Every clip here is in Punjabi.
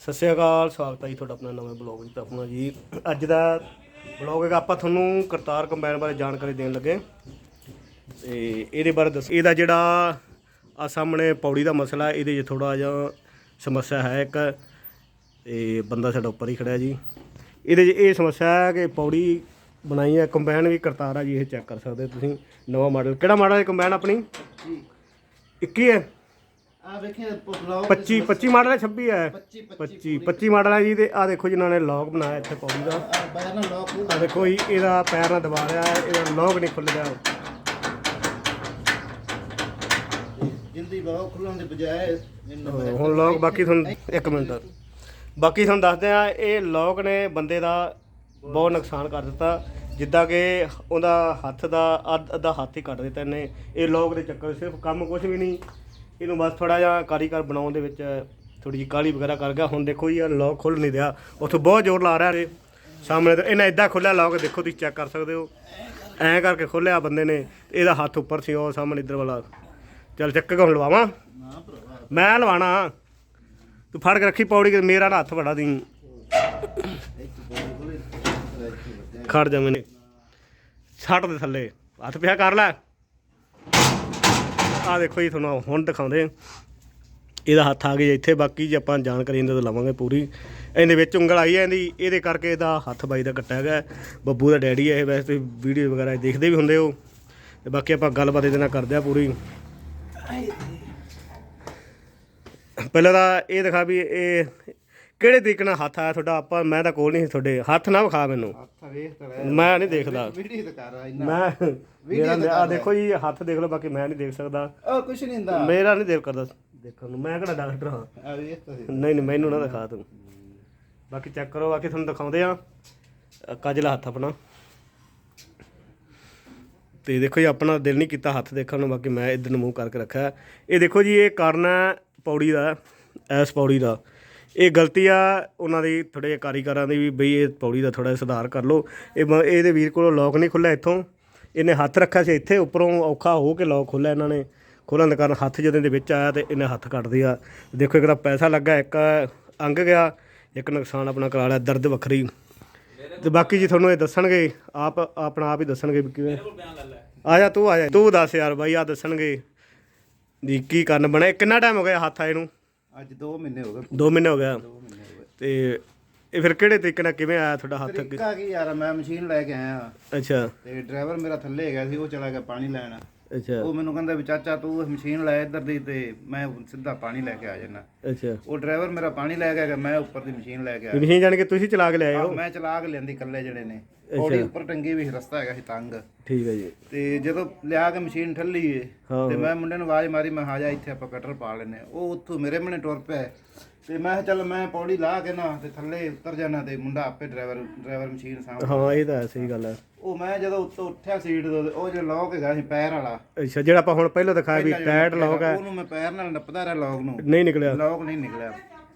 ਸਤਿ ਸ਼੍ਰੀ ਅਕਾਲ ਸਵਾਗਤ ਹੈ ਜੀ ਤੁਹਾਡਾ ਆਪਣਾ ਨਵੇਂ ਬਲੌਗ ਵਿੱਚ ਆਪਣਾ ਜੀ। ਅੱਜ ਦਾ ਬਲੌਗ ਹੈਗਾ ਆਪਾਂ ਤੁਹਾਨੂੰ ਕਰਤਾਰ ਕੰਬਾਈਨ ਬਾਰੇ ਜਾਣਕਾਰੀ ਦੇਣ ਲੱਗੇ। ਤੇ ਇਹਦੇ ਬਾਰੇ ਦੱਸ ਇਹਦਾ ਜਿਹੜਾ ਆ ਸਾਹਮਣੇ ਪੌੜੀ ਦਾ ਮਸਲਾ ਹੈ, ਇਹਦੇ 'ਚ ਥੋੜਾ ਜਿਹਾ ਸਮੱਸਿਆ ਹੈ ਇੱਕ। ਤੇ ਬੰਦਾ ਸਾਡਾ ਉੱਪਰ ਹੀ ਖੜਾ ਹੈ ਜੀ। ਇਹਦੇ 'ਚ ਇਹ ਸਮੱਸਿਆ ਹੈ ਕਿ ਪੌੜੀ ਬਣਾਈ ਹੈ ਕੰਬਾਈਨ ਵੀ ਕਰਤਾਰ ਆ ਜੀ ਇਹ ਚੈੱਕ ਕਰ ਸਕਦੇ ਹੋ ਤੁਸੀਂ। ਨਵਾਂ ਮਾਡਲ ਕਿਹੜਾ ਮਾਡਲ ਹੈ ਕੰਬਾਈਨ ਆਪਣੀ? ਜੀ। 21 ਹੈ? ਆ ਵੇਖੇ ਬਲੌਗ 25 25 ਮਾਡਲ ਹੈ। 26 ਹੈ 25 25 25 ਮਾਡਲ ਹੈ ਜੀ ਤੇ ਆ ਦੇਖੋ ਜਿਨ੍ਹਾਂ ਨੇ ਲੌਕ ਬਣਾਇਆ ਇੱਥੇ ਪੌੜੀ ਦਾ। ਆ ਬਾਹਰ ਨਾ ਲੋਕ ਆ ਦੇਖੋ ਜੀ ਇਹਦਾ ਪੈਰ ਨਾਲ ਦਬਾ ਰਿਹਾ ਹੈ ਇਹਦਾ ਲੌਕ ਨਹੀਂ ਖੁੱਲਦਾ। ਜਿੰਦੀ ਲੋਕ ਖੁੱਲਣ ਦੇ ਬਜਾਏ ਇਹਨੂੰ ਹੁਣ ਲੌਕ ਬਾਕੀ ਤੁਹਾਨੂੰ ਇੱਕ ਮਿੰਟ। ਬਾਕੀ ਤੁਹਾਨੂੰ ਦੱਸਦੇ ਆ ਇਹ ਲੌਕ ਨੇ ਬੰਦੇ ਦਾ ਬਹੁਤ ਨੁਕਸਾਨ ਕਰ ਦਿੱਤਾ। ਜਿੱਦਾਂ ਕਿ ਉਹਦਾ ਹੱਥ ਦਾ ਅੱਧ ਅੱਧਾ ਹੱਥ ਹੀ ਕੱਟ ਦਿੱਤਾ ਇਹਨੇ। ਇਹ ਲੌਕ ਦੇ ਚੱਕਰ ਸਿਰਫ ਕੰਮ ਕੁਝ ਵੀ ਨਹੀਂ ਇਹਨੂੰ ਬਸ ਥੋੜਾ ਜਿਹਾ ਕਾਰੀਗਰ ਬਣਾਉਣ ਦੇ ਵਿੱਚ ਥੋੜੀ ਜਿਹੀ ਕਾਲੀ ਵਗੈਰਾ ਕਰ ਗਿਆ। ਹੁਣ ਦੇਖੋ ਜੀ, ਇਹ ਲੌਕ ਖੁੱਲ ਨਹੀਂ ਰਿਹਾ। ਉੱਥੇ ਬਹੁਤ ਜ਼ੋਰ ਲਾ ਰਿਹਾ ਇਹ। ਸਾਹਮਣੇ ਤੋਂ ਇਹਨੇ ਇਦਾਂ ਖੋਲਿਆ ਲੌਕ ਦੇਖੋ ਤੁਸੀਂ ਚੈੱਕ ਕਰ ਸਕਦੇ ਹੋ। ਐਂ ਕਰਕੇ ਖੋਲਿਆ ਬੰਦੇ ਨੇ। ਇਹਦਾ ਹੱਥ ਉੱਪਰ ਸੀ, ਉਹ ਸਾਹਮਣੇ ਇੱਧਰ ਵਾਲਾ। ਚੱਲ ਚੱਕ ਕੇ ਹੁਣ ਲਵਾਵਾਂ। ਮੈਂ ਲਵਾਣਾ। ਤੂੰ ਫੜ ਕੇ ਰੱਖੀ ਪੌੜੀ ਕਿ ਮੇਰਾ ਨਾ ਹੱਥ ਫੜਾ ਦੀ। ਖੜ ਜਾ ਮੈਨੇ। ਛੱਡ ਦੇ ਥੱਲੇ। ਹੱਥ ਪਿਆ ਕਰ ਲੈ। ਆ ਦੇਖੋ ਜੀ, ਤੁਹਾਨੂੰ ਹੁਣ ਦਿਖਾਉਂਦੇ ਇਹਦਾ ਹੱਥ ਆ ਗਿਆ ਇੱਥੇ, ਬਾਕੀ ਜੇ ਆਪਾਂ ਜਾਣਕਾਰੀ ਇਹਨਾਂ ਤੋਂ ਲਵਾਂਗੇ ਪੂਰੀ। ਇਹਦੇ ਵਿੱਚ ਉਂਗਲ ਆਈ ਹੈ ਇਹਦੀ, ਇਹਦੇ ਕਰਕੇ ਇਹਦਾ ਹੱਥ ਬਾਈ ਦਾ ਕੱਟਿਆ ਗਿਆ। ਬੱਬੂ ਦਾ ਡੈਡੀ ਹੈ ਇਹ, ਵੈਸੇ ਤੁਸੀਂ ਵੀਡੀਓ ਵਗੈਰਾ ਦੇਖਦੇ ਵੀ ਹੁੰਦੇ ਹੋ। ਤੇ ਬਾਕੀ ਆਪਾਂ ਗੱਲਬਾਤ ਇਹਦੇ ਨਾਲ ਕਰਦੇ ਆ ਪੂਰੀ। ਪਹਿਲਾਂ ਤਾਂ ਇਹ ਦਿਖਾ ਵੀ ਇਹ ਕਿਹੜੇ ਤਰੀਕੇ ਨਾਲ ਹੱਥ ਆਇਆ ਤੁਹਾਡਾ? ਆਪਾਂ ਮੈਂ ਤਾਂ ਕੋਲ ਨਹੀਂ ਸੀ ਤੁਹਾਡੇ। ਹੱਥ ਨਾ ਵਿਖਾ ਮੈਨੂੰ। ਹੱਥ ਵੇਖ ਤੇ ਮੈਂ ਨਹੀਂ ਦੇਖਦਾ। ਵੀਡੀਓ ਤੇ ਕਰ ਆ ਇੰਨਾ। ਮੈਂ ਮੇਰਾ ਆ ਦੇਖੋ ਜੀ ਹੱਥ ਦੇਖ ਲਓ ਬਾਕੀ ਮੈਂ ਨਹੀਂ ਦੇਖ ਸਕਦਾ। ਉਹ ਕੁਛ ਨਹੀਂ ਹੁੰਦਾ। ਮੇਰਾ ਨਹੀਂ ਦੇਖ ਕਰਦਾ। ਦੇਖਣ ਨੂੰ ਮੈਂ ਕਿਹੜਾ ਡਾਕਟਰ ਹਾਂ? ਆ ਵੇਖ ਤੁਸੀਂ ਨਹੀਂ ਨਹੀਂ ਮੈਨੂੰ ਨਾ ਦਿਖਾ ਤੂੰ। ਬਾਕੀ ਚੈੱਕ ਕਰੋ ਬਾਕੀ ਤੁਹਾਨੂੰ ਦਿਖਾਉਂਦੇ ਆ ਅ, ਕਾਜਲਾ ਹੱਥ ਆਪਣਾ। ਤੇ ਦੇਖੋ ਜੀ ਆਪਣਾ ਦਿਲ ਨਹੀਂ ਕੀਤਾ ਹੱਥ ਦੇਖਣ ਨੂੰ ਬਾਕੀ ਮੈਂ ਇਧਰ ਨੂੰ ਮੂੰਹ ਕਰਕੇ ਰੱਖਿਆ। ਇਹ ਦੇਖੋ ਜੀ ਇਹ ਕਾਰਨ ਹੈ ਪੌੜੀ ਦਾ ਐਸ ਪੌੜੀ ਦਾ। ਇਹ ਗਲਤੀ ਆ, ਉਹਨਾਂ ਦੀ ਥੋੜੇ ਜਿਹੇ ਕਾਰੀਗਰਾਂ ਦੀ ਵੀ ਬਈ ਇਹ ਪੌੜੀ ਦਾ ਥੋੜਾ ਸੁਧਾਰ ਕਰ ਲਓ। ਇਹ ਬ- ਇਹਦੇ ਵੀਰ ਕੋਲੋਂ ਲੋਕ ਨਹੀਂ ਖੁੱਲਿਆ ਇੱਥੋਂ। ਇਹਨੇ ਹੱਥ ਰੱਖਿਆ ਸੀ ਇੱਥੇ, ਉੱਪਰੋਂ ਔਖਾ ਹੋ ਕੇ ਲੋਕ ਖੋਲ੍ਹਿਆ ਇਹਨਾਂ ਨੇ। ਖੋਲ੍ਹਣ ਦੇ ਕਾਰਨ ਹੱਥ ਜਦੋਂ ਦੇ ਵਿੱਚ ਆਇਆ ਤੇ ਇਹਨੇ ਹੱਥ ਕੱਟ ਦਿਆ। ਦੇਖੋ ਇੱਕ ਤਾਂ ਪੈਸਾ ਲੱਗਾ, ਇੱਕ ਅੰਗ ਗਿਆ, ਇੱਕ ਨੁਕਸਾਨ ਆਪਣਾ ਕਰਾ ਲਿਆ, ਦਰਦ ਵੱਖਰੀ। ਤੇ ਬਾਕੀ ਜੀ ਤੁਹਾਨੂੰ ਇਹ ਦੱਸਣਗੇ, ਆਪ, ਆਪਣਾ ਆਪ ਹੀ ਦੱਸਣਗੇ ਵੀ ਕਿਵੇਂ। ਆ ਜਾ ਤੂੰ, ਆ ਜਾ। ਤੂੰ ਦੱਸ ਯਾਰ ਬਾਈ ਆ ਦੱਸਣਗੇ ਵੀ ਕੀ ਕਰਨ ਬਣੇ ਕਿੰਨਾ ਟਾਈਮ ਹੋ ਗਿਆ ਹੱਥ ਆਏ ਨੂੰ? ਅੱਜ 2 ਮਹੀਨੇ ਹੋ ਗਏ 2 ਮਹੀਨੇ ਹੋ ਗਿਆ। 2 ਮਹੀਨੇ ਹੋ ਗਏ। ਤੇ ਇਹ ਫਿਰ ਕਿਹੜੇ ਤਰੀਕੇ ਨਾਲ ਕਿਵੇਂ ਆਇਆ ਤੁਹਾਡਾ ਹੱਥ ਅੱਗੇ? ਤਰੀਕਾ ਕੀ ਯਾਰ ਮੈਂ ਮਸ਼ੀਨ ਲੈ ਕੇ ਆਇਆ। ਅੱਛਾ। ਤੇ ਡਰਾਈਵਰ ਮੇਰਾ ਥੱਲੇ ਗਿਆ ਸੀ ਉਹ ਚਲਾ ਗਿਆ ਪਾਣੀ ਲੈਣ। ਅੱਛਾ। ਉਹ ਮੈਨੂੰ ਕਹਿੰਦਾ ਵੀ ਚਾਚਾ ਤੂੰ ਮਸ਼ੀਨ ਲੈ ਇੱਧਰ ਦੀ ਤੇ ਮੈਂ ਸਿੱਧਾ ਪਾਣੀ ਲੈ ਕੇ ਆ ਜਾਣਾ ਅੱਛਾ। ਉਹ ਡਰਾਈਵਰ ਮੇਰਾ ਪਾਣੀ ਲੈ ਕੇ ਗਿਆ ਮੈਂ ਉੱਪਰ ਦੀ ਮਸ਼ੀਨ ਲੈ ਕੇ ਆਇਆ। ਨਹੀਂ ਜਾਣ ਕੇ ਤੁਸੀਂ ਚਲਾ ਕੇ ਲਿਆਏ ਹੋ ਆਹ, ਮੈਂ ਚਲਾ ਕੇ ਲਿਆਂਦੀ ਕੱਲੇ ਜਿਹੜੇ ਨੇ। ਪੌੜੀ ਉੱਪਰ ਟੰਗੀ ਵੀ ਰਸਤਾ ਹੈਗਾ ਸੀ ਤੰਗ। ਠੀਕ ਹੈ ਜੀ। ਤੇ ਜਦੋਂ ਲਿਆ ਕੇ ਮਸ਼ੀਨ ਠੱਲੀ ਏ ਤੇ ਮੈਂ ਮੁੰਡੇ ਨੂੰ ਆਵਾਜ਼ ਮਾਰੀ ਮੈਂ ਹਾਜਾ ਇੱਥੇ ਆਪਾਂ ਕਟਰ ਪਾ ਲੈਨੇ ਉਹ ਉੱਥੋਂ ਮੇਰੇ ਮਨੇ ਟੁਰ ਪਿਆ। ਤੇ ਮੈਂ ਕਿਹਾ ਚੱਲ ਮੈਂ ਪੌੜੀ ਲਾ ਕੇ ਨਾ ਤੇ ਥੱਲੇ ਉਤਰ ਜਾਣਾ ਤੇ ਮੁੰਡਾ ਆਪੇ ਡਰਾਈਵਰ ਡਰਾਈਵਰ ਮਸ਼ੀਨ ਸਾਹਮਣੇ ਹਾਂ ਇਹ ਤਾਂ ਹੈ, ਸਹੀ ਗੱਲ ਹੈ। ਉਹ ਮੈਂ ਜਦੋਂ ਉੱਤੋਂ ਉੱਠਿਆ ਸੀਟ ਤੋਂ ਤੇ ਉਹ ਜੋ ਲੋਕ ਹੈਗਾ ਸੀ ਪੈਰ ਵਾਲਾ। ਅੱਛਾ ਜਿਹੜਾ ਆਪਾਂ ਹੁਣ ਪਹਿਲਾਂ ਦਿਖਾਇਆ ਵੀ ਟਾਇਟ ਲੌਕ ਹੈ। ਉਹਨੂੰ ਮੈਂ ਪੈਰ ਨਾਲ ਨੱਪਦਾ ਰਿਹਾ ਲੋਕ ਨੂੰ। ਨਹੀਂ ਨਿਕਲਿਆ। ਲੋਕ ਨਹੀਂ ਨਿਕਲਿਆ।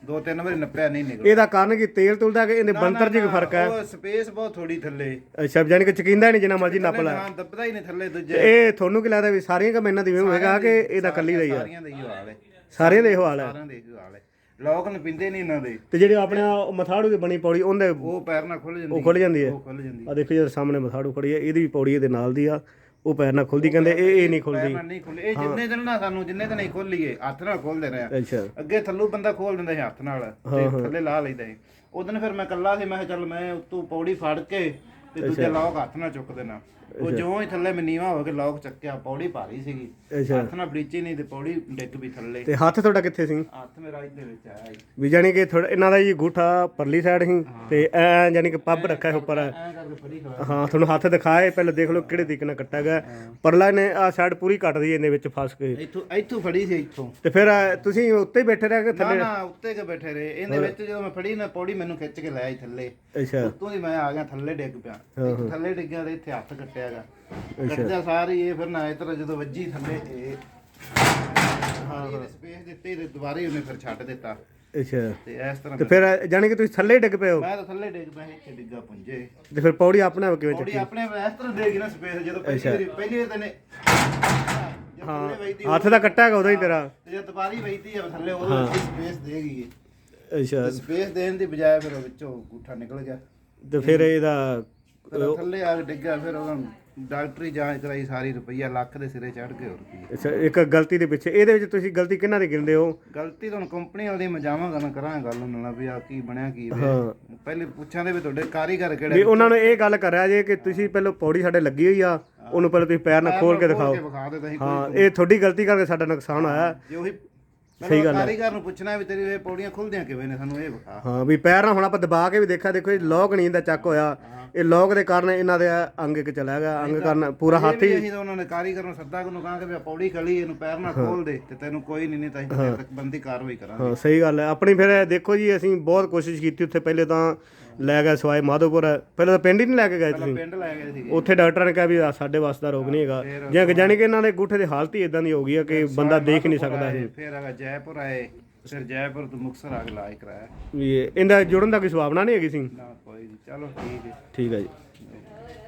ਦੋ ਤਿੰਨ ਵਾਰੀ ਨੱਪਿਆ ਨਹੀਂ ਨਿਕਲਿਆ। ਇਹਦਾ ਕਾਰਨ ਕੀ? ਤੇਲ ਤੁਲ ਦਾ ਕਿ ਇਹਦੇ ਬੰਤਰ ਜੀ ਕੋਈ ਫ਼ਰਕ ਹੈ? ਉਹ ਸਪੇਸ ਬਹੁਤ ਥੋੜੀ ਥੱਲੇ। ਅੱਛਾ ਜਾਨੀ ਕਿ ਚਕਿੰਦਾ ਨਹੀਂ ਜਿੰਨਾ ਮਰਜ਼ੀ ਨੱਪ ਲੈ। ਹਾਂ ਦੱਬਦਾ ਹੀ ਨਹੀਂ ਥੱਲੇ ਦੂਜੇ। ਇਹ ਤੁਹਾਨੂੰ ਕੀ ਲੱਗਦਾ ਵੀ ਸਾਰੀਆਂ ਕਮੈਨਾਂ ਦੀ ਹੋਏਗਾ ਕਿ ਇਹਦਾ ਕੱਲੀ ਦਾ ਹੀ ਆ ਸਾਰੀਆਂ ਦੇ ਹੀ ਹਾਲ ਹੈ। ਸਾਰਿਆਂ ਦੇ ਇਹੋ ਹਾਲ ਹੈ? ਸਾਰਿਆਂ ਦੇ ਹੀ ਹਾਲ ਹੈ। ਲੋਕ ਨੇ ਪਿੰਦੇ ਨਹੀਂ ਇਹਨਾਂ ਦੇ। ਤੇ ਜਿਹੜੇ ਆਪਣੇ ਆਹ ਮਥਾੜੂ ਦੀ ਬਣੀ ਪੌੜੀ ਉਹਦੇ ਉਹ ਪੈਰ ਨਾਲ ਖੁੱਲ ਜਾਂਦੀ ਉਹ ਖੁੱਲ ਜਾਂਦੀ ਹੈ। ਉਹ ਖੁੱਲ ਜਾਂਦੀ ਆ ਦੇਖੋ ਜਿਹੜਾ ਸਾਹਮਣੇ ਮਥਾੜੂ ਖੜੀ ਹੈ ਇਹਦੀ ਵੀ ਪੌੜੀ ਇਹਦੇ ਨਾਲ ਦੀ ਆ। ਉਹ ਪੈਰ ਨਾਲ ਖੁੱਲਦੀ ਕਹਿੰਦੇ ਇਹ ਇਹ ਨਹੀਂ ਖੁੱਲਦੀ। ਨਾਲ ਨਹੀਂ ਖੁੱਲੇ ਇਹ ਜਿੰਨੇ ਦਿਨ ਨਾ ਸਾਨੂੰ ਜਿੰਨੇ ਦਿਨ ਨਹੀਂ ਖੋਲੀਏ ਹੱਥ ਨਾਲ ਖੋਲਦੇ ਰਹੇ। ਅੱਛਾ। ਅੱਗੇ ਥੱਲੂ ਬੰਦਾ ਖੋਲ ਦਿੰਦਾ ਸੀ ਹੱਥ ਨਾਲ ਤੇ ਥੱਲੇ ਲਾ ਲੈਂਦਾ ਸੀ। ਉਦੋਂ ਫਿਰ ਮੈਂ ਕੱਲਾ ਸੀ ਮੈਂ ਕਿਹਾ ਚੱਲ ਮੈਂ ਉੱਤੋਂ ਪੌੜੀ ਫੜ ਕੇ ਤੇ ਦੂਜਾ ਲੋਕ ਹੱਥ ਨਾਲ ਚੁੱਕ ਦੇਣਾ। ਉਹ ਜਿਉਂ ਹੀ ਥੱਲੇ ਮੈਂ ਨੀਵਾ ਹੋ ਕੇ ਲੋਕ ਚੱਕਿਆ ਪੌੜੀ ਭਾਰੀ ਸੀਗੀ। ਅੱਛਾ। ਹੱਥ ਨਾਲ ਬ੍ਰਿਚੀ ਨਹੀਂ ਤੇ ਪੌੜੀ ਡਿੱਗ ਵੀ ਥੱਲੇ। ਤੇ ਹੱਥ ਤੁਹਾਡਾ ਕਿੱਥੇ ਸੀ? ਹੱਥ ਮੇਰਾ ਇਹਦੇ ਵਿੱਚ ਆਇਆ। ਵੀ ਜਾਨੀ ਕਿ ਥੋੜਾ ਇਹਨਾਂ ਦਾ ਜੀ ਗੂਠਾ ਪਰਲੀ ਸਾਈਡ ਸੀ ਤੇ ਐ ਜਾਨੀ ਕਿ ਪੱਬ ਰੱਖਿਆ ਹੈ ਉੱਪਰ। ਐਂ ਕਰਕੇ ਫੜੀ ਖੜਾ ਹਾਂ ਤੁਹਾਨੂੰ ਹੱਥ ਦਿਖਾਏ ਪਹਿਲਾਂ ਦੇਖ ਲਓ ਕਿਹੜੇ ਤਰੀਕੇ ਨਾਲ ਕੱਟਿਆ ਗਿਆ। ਪਰਲਾ ਨੇ ਆ ਸਾਈਡ ਪੂਰੀ ਕੱਟਦੀ ਇਹਦੇ ਵਿੱਚ ਫਸ ਕੇ। ਇੱਥੋਂ ਇੱਥੋਂ ਫੜੀ ਸੀ ਇੱਥੋਂ। ਤੇ ਫਿਰ ਤੁਸੀਂ ਉੱਤੇ ਹੀ ਬੈਠੇ ਰਹਿ ਕੇ ਨਾ ਥੱਲੇ? ਨਾ ਉੱਤੇ ਕੇ ਬੈਠੇ ਰਹੇ। ਇਹਦੇ ਵਿੱਚ ਜਦੋਂ ਮੈਂ ਫੜੀ ਨਾ ਪੌੜੀ ਮੈਨੂੰ ਖਿੱਚ ਕੇ ਲੈ ਆਈ ਥੱਲੇ। ਅੱਛਾ। ਉੱਤੋਂ ਦੀ ਮੈਂ ਆ ਗਿਆ ਥੱਲੇ ਡਿੱਗ ਪਿਆ। ਇੱਥੇ ਥੱਲੇ ਡਿੱਗਿਆ ਤੇ ਇੱਥੇ ਹੱਥ ਕੱਟਿਆਗਾ ਕੱਟਿਆ ਸਾਰੀ ਇਹ ਫਿਰ ਨਾ ਤਰ੍ਹਾਂ ਜਦੋਂ ਵੱਜੀ ਥੱਲੇ ਇਹ ਹਾਂ ਸਪੇਸ ਦਿੱਤੀ ਤੇ ਦੁਬਾਰੇ ਉਹਨੇ ਫਿਰ ਛੱਡ ਦਿੱਤਾ। ਅੱਛਾ। ਤੇ ਇਸ ਤਰ੍ਹਾਂ ਤੇ ਫਿਰ ਜਾਨੀ ਕਿ ਤੁਸੀਂ ਥੱਲੇ ਡਿੱਗ ਪਏ ਹੋ? ਮੈਂ ਤਾਂ ਥੱਲੇ ਡਿੱਗ ਪਿਆ ਇੱਥੇ ਡਿੱਗਾ ਪੁੰਜੇ। ਤੇ ਫਿਰ ਪੌੜੀ ਆਪਣੇ ਆਪ ਕਿਵੇਂ ਪੌੜੀ ਆਪਣੇ ਆਪ ਇਸ ਤਰ੍ਹਾਂ ਡੇਗੀ ਨਾ ਸਪੇਸ ਜਦੋਂ ਪਹਿਲੀ ਵਾਰੀ ਪਹਿਲੀ ਵਾਰ ਤਨੇ ਹਾਂ ਹੱਥ ਦਾ ਕੱਟਿਆ ਹੈਗਾ ਉਦੋਂ ਹੀ ਤੇਰਾ। ਤੇ ਜਦ ਦੁਬਾਰੀ ਵਈਦੀ ਆ ਥੱਲੇ ਉਹ ਸਪੇਸ ਦੇਗੀ ਅੱਛਾ। ਸਪੇਸ ਦੇਣ ਦੀ ਬਜਾਏ ਫਿਰ ਉਹ ਵਿੱਚੋਂ ਗੂਠਾ ਨਿਕਲ ਗਿਆ। ਤੇ ਫਿਰ ਇਹਦਾ ਉਹ ਥੱਲੇ ਆ ਕੇ ਡਿੱਗਿਆ ਫਿਰ ਉਹਨਾਂ ਡਾਕਟਰੀ ਜਾਂਚ ਕਰਾਈ ਸਾਰੀ ਰੁਪਈਆ ਲੱਖ ਦੇ ਸਿਰੇ ਚੜ ਗਏ ਹੋਰ ਰੁਪਈਆ ਅੱਛਾ ਇੱਕ ਗਲਤੀ ਦੇ ਪਿੱਛੇ ਇਹਦੇ ਵਿੱਚ ਤੁਸੀਂ ਗਲਤੀ ਕਿਹਨਾਂ ਦੀ ਗਿਣਦੇ ਹੋ? ਗਲਤੀ ਤੁਹਾਨੂੰ ਕੰਪਨੀ ਵਾਲੀ ਮੈਂ ਜਾਵਾਂਗਾ ਨਾ ਕਰਾਂਗਾ ਗੱਲ ਉਹਨਾਂ ਨਾਲ ਵੀ ਆ ਕੀ ਬਣਿਆ ਕੀ ਵੇ ਹਾਂ। ਪਹਿਲੇ ਪੁੱਛਾਂ ਦੇ ਵੀ ਤੁਹਾਡੇ ਕਾਰੀਗਰ ਵੀ ਕਿਹੜੇ ਉਹਨਾਂ ਨੂੰ ਇਹ ਗੱਲ ਕਰਿਆ ਜੇ ਕਿ ਤੁਸੀਂ ਪਹਿਲਾਂ ਪੌੜੀ ਸਾਡੇ ਲੱਗੀ ਹੋਈ ਆ ਉਹਨੂੰ ਪਹਿਲਾਂ ਤੁਸੀਂ ਪੈਰ ਨਾਲ ਖੋਲ ਕੇ ਦਿਖਾਓ। ਕੇ ਵਿਖਾ ਦੇ ਤੁਸੀਂ ਹਾਂ ਇਹ ਤੁਹਾਡੀ ਗਲਤੀ ਕਰਕੇ ਸਾਡਾ ਨੁਕਸਾਨ ਹੋਇਆ। ਜੇ ਉਹੀ ਸਹੀ ਗੱਲ ਕਾਰੀਗਰ ਨੂੰ ਪੁੱਛਣਾ ਵੀ ਤੇਰੀ ਇਹ ਪੌੜੀਆਂ ਖੁੱਲਦੀਆਂ ਕਿਵੇਂ ਨੇ ਸਾਨੂੰ ਇਹ ਵਿਖਾ। ਹਾਂ ਵੀ ਪੈਰ ਨਾਲ ਹੁਣ ਆਪਾਂ ਦਬਾ ਕੇ ਵੀ ਦੇਖਿਆ ਦੇਖੋ ਇਹ ਲੋਕ ਨਹੀਂ ਇਹਦਾ ਚੱਕ ਹੋਇਆ। ਇਹ ਲੋਕ ਦੇ ਕਾਰਨ ਇਹਨਾਂ ਦੇ ਅੰਗ ਇੱਕ ਚਲਾ ਗਿਆ ਅੰਗ ਕਾਰਨ ਪੂਰਾ ਹੱਥ। ਹੀ ਅਸੀਂ ਤਾਂ ਉਹਨਾਂ ਨੇ ਕਾਰੀਗਰ ਨੂੰ ਸੱਦਾ ਨੂੰ ਵੀ ਆਹ ਪੌੜੀ ਖਲੀ ਇਹਨੂੰ ਪੈਰ ਨਾਲ ਖੋਲ ਦੇ ਤੇ ਤੈਨੂੰ ਕੋਈ ਨਹੀਂ ਨਹੀਂ ਤਾਂ ਅਸੀਂ ਤੇਰੇ ਤੱਕ ਬੰਦੀ ਕਾਰਵਾਈ ਕਰਾਂਗੇ। ਹਾਂ ਸਹੀ ਗੱਲ ਹੈ। ਆਪਣੀ ਫਿਰ ਦੇਖੋ ਜੀ ਅਸੀਂ ਬਹੁਤ ਕੋਸ਼ਿਸ਼ ਕੀਤੀ ਉੱਥੇ ਪਹਿਲੇ ਤਾਂ ਲੈ ਗਏ ਸਵਾਈ ਮਾਧੋਪੁਰ। ਪਹਿਲਾਂ ਤਾਂ ਪਿੰਡ ਹੀ ਨਹੀਂ ਲੈ ਕੇ ਗਏ ਤੁਸੀਂ? ਪਿੰਡ ਲੈ ਗਏ ਸੀਗੇ। ਉੱਥੇ ਡਾਕਟਰ ਨੇ ਕਿਹਾ ਵੀ ਆਹ ਸਾਡੇ ਵਾਸ ਦਾ ਰੋਗ ਨਹੀਂ ਹੈਗਾ। ਜਾਂ ਜਾਨੀ ਕਿ ਇਹਨਾਂ ਦੇ ਗੁੱਠੇ ਦੀ ਹਾਲਤ ਹੀ ਇਦਾਂ ਦੀ ਹੋ ਗਈ ਹੈ ਕਿ ਬੰਦਾ ਦੇਖ ਹੀ ਨਹੀਂ ਸਕਦਾ ਇਹ। ਫਿਰ ਹੈਗਾ ਜੈਪੁਰ ਆਏ। ਫਿਰ ਜੈਪੁਰ ਤੋਂ ਮੁਕਤਸਰ ਆ ਕੇ ਇਲਾਜ ਕਰਾਇਆ। ਵੀ ਇਹ- ਇਹਦਾ ਜੁੜਨ ਦਾ ਕੋਈ ਸੁਭਾਵਨਾ ਨਹੀਂ ਹੈਗੀ ਸੀ? ਨਾ ਕੋਈ ਨਹੀਂ ਚਲੋ ਠੀਕ ਹੈ ਠੀਕ ਹੈ ਜੀ।